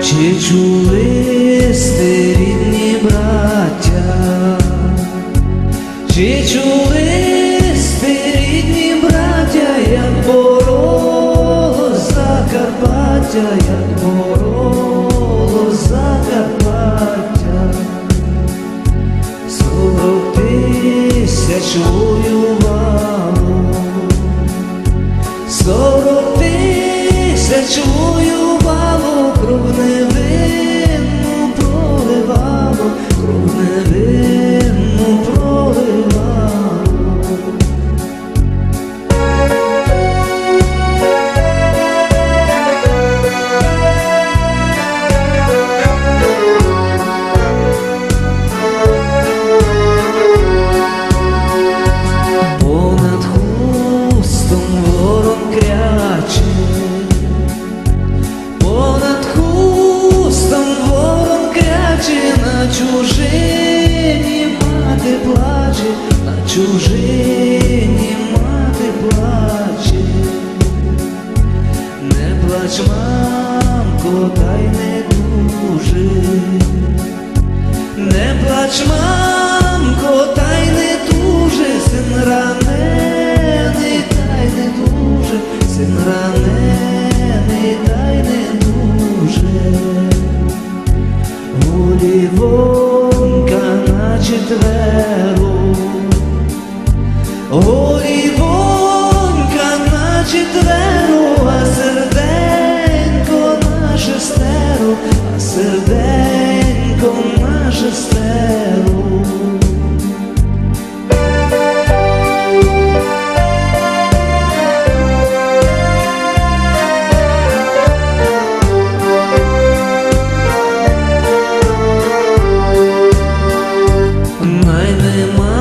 Чи чули сте рідні браття? Чи чули сте рідні браття, як боролось Закарпаття, як боролось Закарпаття? Сорок тисяч воювало, сорок тисяч воювало, чужині мати плаче, на чужині мати плаче, не плач, мамко, та й не дуже. Не плач, мамко, четверу, а серденько на шестеру, а серденько на шестеру. Найми мамко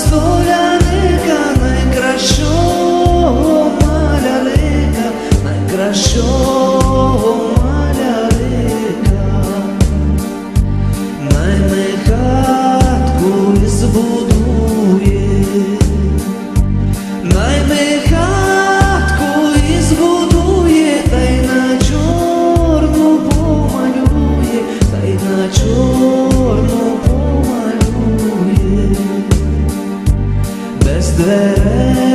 мамко столярика, найкращого малярика, найкращого малярика, найми хатку збудує. Найми there.